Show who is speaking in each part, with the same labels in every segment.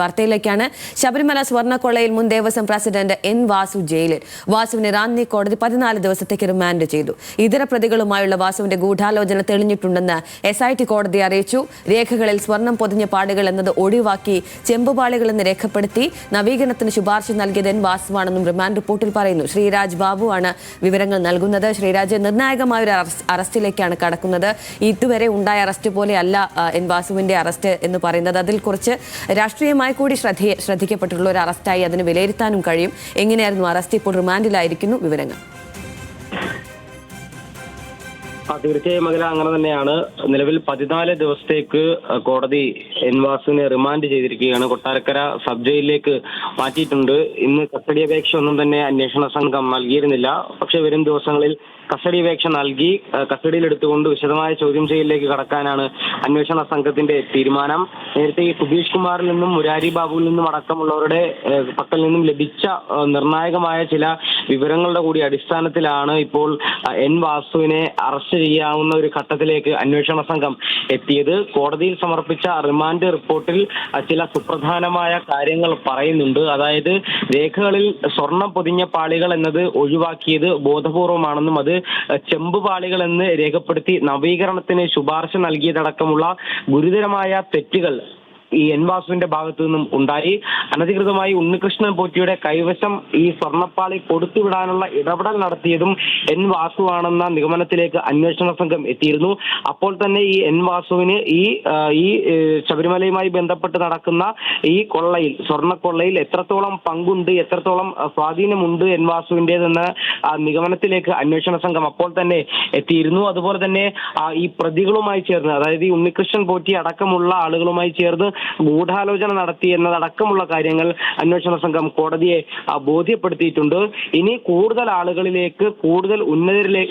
Speaker 1: വാർത്തയിലേക്കാണ്. ശബരിമല സ്വർണക്കൊള്ളയിൽ മുൻ Devaswom president N Vasu ജയിലിൽ. വാസുവിനെ റാന്നി കോടതി പതിനാല് ദിവസത്തേക്ക് റിമാൻഡ് ചെയ്തു. ഇതര പ്രതികളുമായുള്ള വാസുവിന്റെ ഗൂഢാലോചന തെളിഞ്ഞിട്ടുണ്ടെന്ന് എസ് ഐ ടി കോടതി അറിയിച്ചു. രേഖകളിൽ സ്വർണം പൊതിഞ്ഞ പാടുകൾ എന്നത് ഒഴിവാക്കി ചെമ്പുപാളികൾ എന്ന് രേഖപ്പെടുത്തി നവീകരണത്തിന് ശുപാർശ നൽകിയത് എൻ വാസുവാണെന്നും റിമാൻഡ് റിപ്പോർട്ടിൽ പറയുന്നു. ശ്രീരാജ് ബാബുവാണ് വിവരങ്ങൾ നൽകുന്നത്. ശ്രീരാജ് നിർണായകമായ ഒരു അറസ്റ്റിലേക്കാണ് കടക്കുന്നത്. ഇതുവരെ ഉണ്ടായ അറസ്റ്റ് പോലെയല്ല എൻ വാസുവിന്റെ അറസ്റ്റ് എന്ന് പറയുന്നത്. അതിൽ കുറച്ച് രാഷ്ട്രീയമായി കൂടി ശ്രദ്ധ ശ്രദ്ധിക്കപ്പെട്ടിട്ടുള്ള ഒരു അറസ്റ്റായി അതിന് വിലയിരുത്താനും കഴിയും. എങ്ങനെയായിരുന്നു അറസ്റ്റ്? ഇപ്പോൾ റിമാൻഡിലായിരിക്കുന്നു വിവരങ്ങൾ.
Speaker 2: ആ തീർച്ചയായും മകല അങ്ങനെ തന്നെയാണ്. നിലവിൽ പതിനാല് ദിവസത്തേക്ക് കോടതി എൻവാസിനെ റിമാൻഡ് ചെയ്തിരിക്കുകയാണ്. കൊട്ടാരക്കര സബ് ജയിലിലേക്ക് മാറ്റിയിട്ടുണ്ട്. ഇന്ന് കസ്റ്റഡി അപേക്ഷ ഒന്നും തന്നെ അന്വേഷണ സംഘം നൽകിയിരുന്നില്ല. പക്ഷെ വരും ദിവസങ്ങളിൽ കസ്റ്റഡി അപേക്ഷ നൽകി കസ്റ്റഡിയിൽ എടുത്തുകൊണ്ട് വിശദമായ ചോദ്യം ചെയ്യലിലേക്ക് കടക്കാനാണ് അന്വേഷണ സംഘത്തിന്റെ തീരുമാനം. നേരത്തെ ഈ സുധീഷ് കുമാറിൽ നിന്നും മുരാരി ബാബുവിൽ നിന്നും അടക്കമുള്ളവരുടെ പക്കൽ നിന്നും ലഭിച്ച നിർണായകമായ ചില വിവരങ്ങളുടെ കൂടി അടിസ്ഥാനത്തിലാണ് ഇപ്പോൾ എൻ വാസുവിനെ അറസ്റ്റ് ചെയ്യാവുന്ന ഒരു ഘട്ടത്തിലേക്ക് അന്വേഷണ സംഘം എത്തിയത്. കോടതിയിൽ സമർപ്പിച്ച റിമാൻഡ് റിപ്പോർട്ടിൽ ചില സുപ്രധാനമായ കാര്യങ്ങൾ പറയുന്നുണ്ട്. അതായത് രേഖകളിൽ സ്വർണം പൊതിഞ്ഞ പാളികൾ എന്നത് ഒഴിവാക്കിയത് ബോധപൂർവമാണെന്നും അത് ചെമ്പ് പാളികൾ എന്ന് രേഖപ്പെടുത്തി നവീകരണത്തിന് ശുപാർശ നൽകിയതടക്കമുള്ള ഗുരുതരമായ തെറ്റുകൾ ഈ എൻ വാസുവിന്റെ ഭാഗത്തു നിന്നും ഉണ്ടായി. അനധികൃതമായി ഉണ്ണികൃഷ്ണൻ പോറ്റിയുടെ കൈവശം ഈ സ്വർണപ്പാളി കൊടുത്തുവിടാനുള്ള ഇടപെടൽ നടത്തിയതും എൻ വാസുവാണെന്ന നിഗമനത്തിലേക്ക് അന്വേഷണ സംഘം എത്തിയിരുന്നു. അപ്പോൾ തന്നെ ഈ എൻ വാസുവിന് ഈ ഈ ശബരിമലയുമായി ബന്ധപ്പെട്ട് നടക്കുന്ന ഈ കൊള്ളയിൽ സ്വർണക്കൊള്ളയിൽ എത്രത്തോളം പങ്കുണ്ട് എത്രത്തോളം സ്വാധീനമുണ്ട് എൻ വാസുവിന്റെതെന്ന് നിഗമനത്തിലേക്ക് അന്വേഷണ സംഘം അപ്പോൾ തന്നെ എത്തിയിരുന്നു. അതുപോലെ തന്നെ ഈ പ്രതികളുമായി ചേർന്ന് അതായത് ഈ ഉണ്ണികൃഷ്ണൻ പോറ്റി അടക്കമുള്ള ആളുകളുമായി ചേർന്ന് ഗൂഢാലോചന നടത്തി എന്നതടക്കമുള്ള കാര്യങ്ങൾ അന്വേഷണ സംഘം കോടതിയെ ബോധ്യപ്പെടുത്തിയിട്ടുണ്ട്. ഇനി കൂടുതൽ ആളുകളിലേക്ക് കൂടുതൽ ഉന്നതരിലെ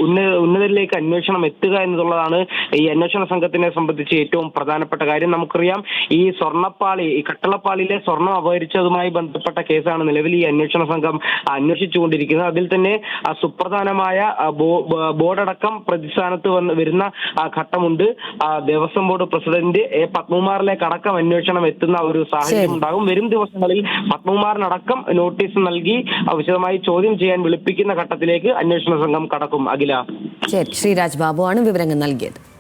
Speaker 2: ഉന്നതരിലേക്ക് അന്വേഷണം എത്തുക എന്നുള്ളതാണ് ഈ അന്വേഷണ സംഘത്തിനെ സംബന്ധിച്ച് ഏറ്റവും പ്രധാനപ്പെട്ട കാര്യം. നമുക്കറിയാം ഈ സ്വർണപ്പാളി ഈ കട്ടളപ്പാളിയിലെ സ്വർണം അപഹരിച്ചതുമായി ബന്ധപ്പെട്ട കേസാണ് നിലവിൽ ഈ അന്വേഷണ സംഘം അന്വേഷിച്ചുകൊണ്ടിരിക്കുന്നത്. അതിൽ തന്നെ സുപ്രധാനമായ ബോർഡടക്കം പ്രതിസ്ഥാനത്ത് വന്ന് വരുന്ന ഘട്ടമുണ്ട്. ദേവസ്വം ബോർഡ് പ്രസിഡന്റ് എ പത്മകുമാറിലേക്ക് അടക്കം അന്വേഷണം എത്തുന്ന ഒരു സാഹചര്യം ഉണ്ടാകും. വരും ദിവസങ്ങളിൽ പത്മകുമാറിനടക്കം നോട്ടീസ് നൽകി വിശദമായി ചോദ്യം ചെയ്യാൻ വിളിപ്പിക്കുന്ന ഘട്ടത്തിലേക്ക് അന്വേഷണ സംഘം കടക്കും. അഖില.
Speaker 1: ശരി ശ്രീരാജ് ബാബുവാണ് വിവരങ്ങൾ നൽകിയത്.